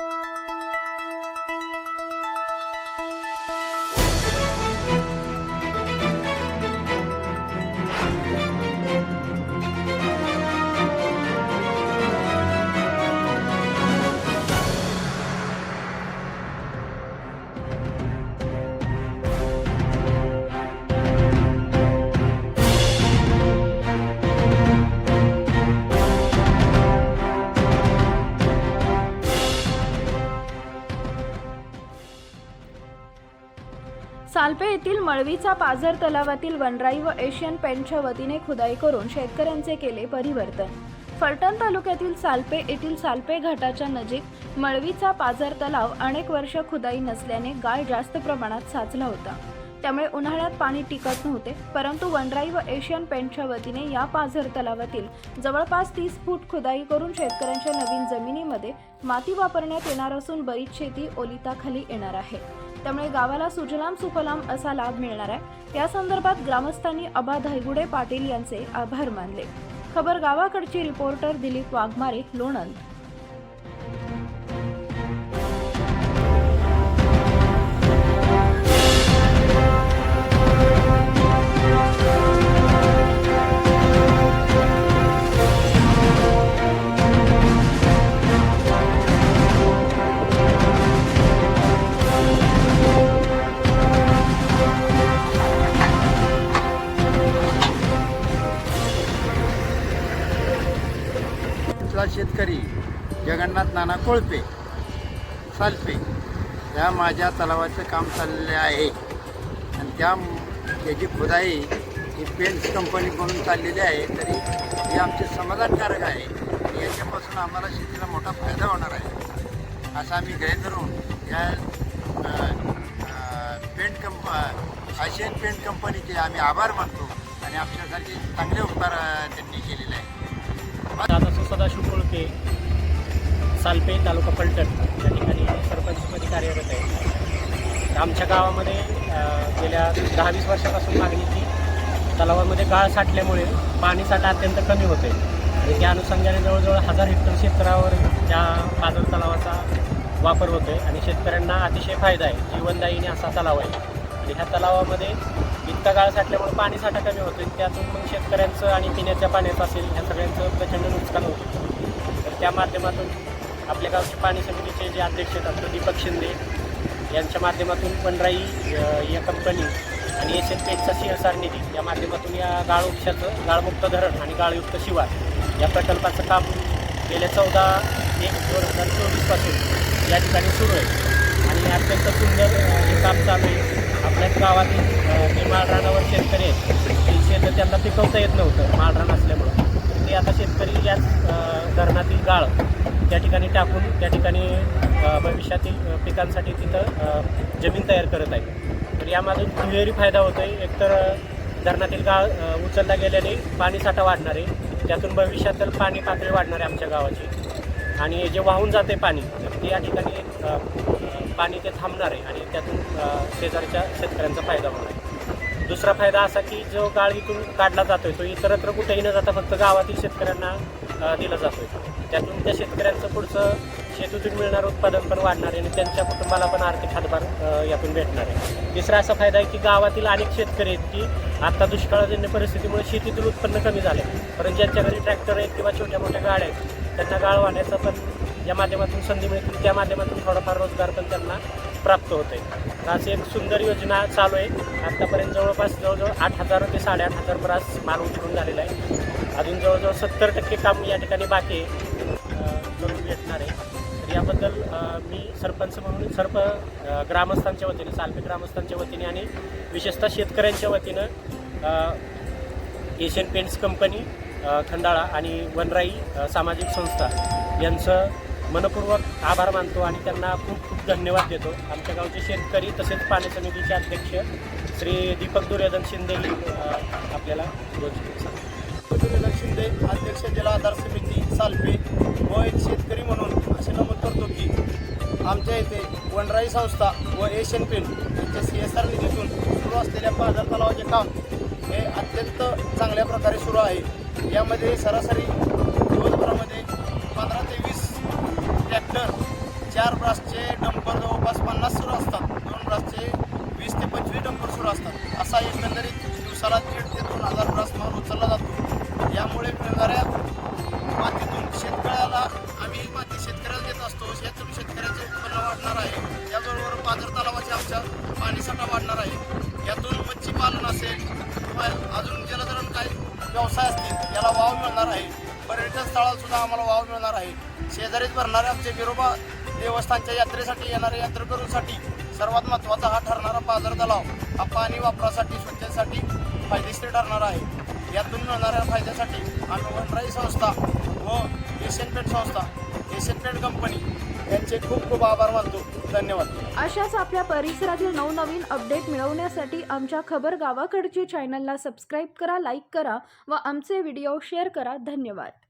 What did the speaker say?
you Salpe येथील मळवीचा पाझर तलावातील वनराई व एशियन पेंटच्या वतीने खुदाई करून शेतकऱ्यांचे केले परिवर्तन. फलटण तालुक्यातील सालपे येथील सालपे घाटाच्या नजीक मळवीचा पाझर तलाव अनेक वर्ष खुदाई नसल्याने गाळ जास्त प्रमाणात साचला होता. त्यामुळे उन्हाळ्यात पाणी टिकत नव्हते परंतु वनराई व एशियन पेंटच्या वतीने या पाझर तलावातील जवळपास तीस फूट खुदाई करून शेतकऱ्यांच्या नवीन जमिनीमध्ये माती वापरण्यात येणार असून बरीच शेती ओलिताखाली येणार आहे. त्यामुळे गावाला सुजलाम सुफलाम असा लाभ मिळणार आहे. या संदर्भात ग्रामस्थांनी अबा धायगुडे पाटील यांचे आभार मानले. खबर गावाकडची रिपोर्टर दिलीप वाघमारे लोणंद. आपला शेतकरी जगन्नाथ नाना कोळपे सालपे या माझ्या तलावाचं काम चाललेले आहे. आणि त्या त्याची खुदाई ही पेंट्स बनून चाललेली आहे तरी हे आमचे समाधानकारक आहे. याच्यापासून आम्हाला शेतीला मोठा फायदा होणार आहे. असं आम्ही गृहीत धरून या पेंट कंप आशियन पेंट कंपनीचे आम्ही आभार मानतो. आणि आमच्यासाठी चांगले उपकार त्यांनी केलेले आहे दादा सदाशिव कोळके सालपे तालुका पलटण या ठिकाणी सरपंचपदी कार्यरत आहे आमच्या गावामध्ये गेल्या दहा वीस वर्षापासून मागणीची तलावामध्ये गाळ साठल्यामुळे पाणी साठा अत्यंत कमी होते आणि त्या अनुषंगाने जवळजवळ हजार हेक्टर क्षेत्रावर त्या पाजर तलावाचा वापर होतो आहे आणि शेतकऱ्यांना अतिशय फायदा आहे. जीवनदायीने असा तलाव आहे. आणि ह्या तलावामध्ये इतका गाळ साठल्यामुळे पाणी साठा कमी होतो त्यातून मग शेतकऱ्यांचं आणि पिण्याच्या पाण्याचं असेल ह्या सगळ्यांचं प्रचंड नुकसान होतं तर त्या माध्यमातून आपल्या गावचे पाणी समितीचे जे अध्यक्ष आहेत डॉक्टर दीपक शिंदे यांच्या माध्यमातून पंढराई या कंपनी आणि एस एन पेटचा सी एस आर निधी या माध्यमातून या गाळ उपशाचं गाळमुक्त धरण आणि गाळयुक्त शिवार या प्रकल्पाचं काम गेल्या चौदा एक दोन हजार चोवीसपासून या ठिकाणी सुरू आहे. आणि अत्यंत सुंदर हे काम चालू आहे. आपल्याच गावातील जे माळरानावर शेतकरी आहेत ते शेतं त्यांना पिकवता येत नव्हतं माळरान असल्यामुळं. ते आता शेतकरी याच धरणातील गाळ त्या ठिकाणी टाकून त्या ठिकाणी भविष्यातील पिकांसाठी तिथं जमीन तयार करत आहे तर यामधून दुहेरी फायदा होतो आहे एकतर धरणातील गाळ उचलला गेल्याने पाणी साठा वाढणार आहे. त्यातून भविष्यातील पाणी पातळी वाढणार आहे आमच्या गावाची. आणि जे वाहून जाते पाणी तर ते या ठिकाणी पाणी ते थांबणार आहे आणि त्यातून शेजारच्या शेतकऱ्यांचा फायदा होणार आहे. दुसरा फायदा असा की जो गाळ इथून काढला जातोय तो इतरत्र कुठेही न जाता फक्त गावातील शेतकऱ्यांना दिला जातोय. त्यातून त्या शेतकऱ्यांचं पुढचं शेतीतून मिळणारं उत्पादन पण वाढणार आहे आणि त्यांच्या कुटुंबाला पण आर्थिक हातभार यातून भेटणार आहे. तिसरा असा फायदा आहे की गावातील अनेक शेतकरी आहेत की आता दुष्काळजन्य परिस्थितीमुळे शेतीतून उत्पन्न कमी झाले परंतु ज्यांच्या घरी ट्रॅक्टर आहेत किंवा छोट्या मोठ्या गाड्या आहेत त्यांना गाळ वाहण्याचा पण या माध्यमातून संधी मिळतील त्या माध्यमातून थोडाफार रोजगार पण त्यांना प्राप्त होते तर अशी एक सुंदर योजना चालू आहे. आत्तापर्यंत जवळपास जवळजवळ आठ हजार ते साडेआठ हजार बराच माल उचलून झालेला आहे. अजून जवळजवळ सत्तर टक्के काम या ठिकाणी बाकी करून भेटणार आहे. तर याबद्दल मी सरपंच म्हणून सर्प ग्रामस्थांच्या वतीने सालपे ग्रामस्थांच्या वतीने आणि विशेषतः शेतकऱ्यांच्या वतीनं एशियन पेंट्स कंपनी खंडाळा आणि वनराई सामाजिक संस्था यांचं मनपूर्वक आभार मानतो आणि त्यांना खूप खूप धन्यवाद देतो. आमच्या गावचे शेतकरी तसेच पाणी समितीचे अध्यक्ष श्री दीपक दुर्योधन शिंदे आपल्याला दुर्योधन शिंदे अध्यक्ष जिल्हा आधार समिती सालपे व एक शेतकरी म्हणून असे नमूद करतो की आमच्या येथे वनराई संस्था व एशियन पेंट यांच्या सी एस आर निधीतून सुरू असलेल्या बाजार तलावाचे काम हे अत्यंत चांगल्या प्रकारे सुरू आहे. यामध्ये सरासरी दिवसभरामध्ये चार ब्रासचे डंपर जवळपास पन्नास सुरू असतात. दोन ब्रासचे वीस ते पंचवीस डंपर सुरू असतात. असा एकंदरीत दिवसाला दीड ते दोन हजार ब्रास माल उचलला जातो. यामुळे मिळणाऱ्या मातीतून शेतकऱ्याला आम्ही माती शेतकऱ्याला देत असतो. यातून शेतकऱ्याचे उत्पन्न वाढणार आहे. त्याचबरोबर पाझर तलावाचे आमच्या पाणीसाठा वाढणार आहे. यातून मच्छीपालन असेल किंवा अजून जलधरण काही व्यवसाय असतील याला वाव मिळणार आहे. पर्यटन स्थळात सुद्धा आम्हाला वाव मिळणार आहे. शेजारीच भरणारे आमचे विरोबा देवस्थानच्या यात्रेसाठी येणाऱ्या यात्रेकरूंसाठी सर्वात महत्त्वाचा हा ठरणारा पाझर तलाव हा पाणी वापरासाठी स्वच्छतेसाठी फायदेशीर ठरणार आहे. यातून मिळणाऱ्या फायद्यासाठी आम्ही वनराई संस्था व एशियन पेंट संस्था एशियन पेंट कंपनी यांचे खूप खूप आभार मानतो. धन्यवाद. अशाच आपल्या परिसरातील नवनवीन अपडेट मिळवण्यासाठी आमच्या खबर गावाकडची चॅनलला सबस्क्राईब करा लाईक करा व आमचे व्हिडिओ शेअर करा. धन्यवाद.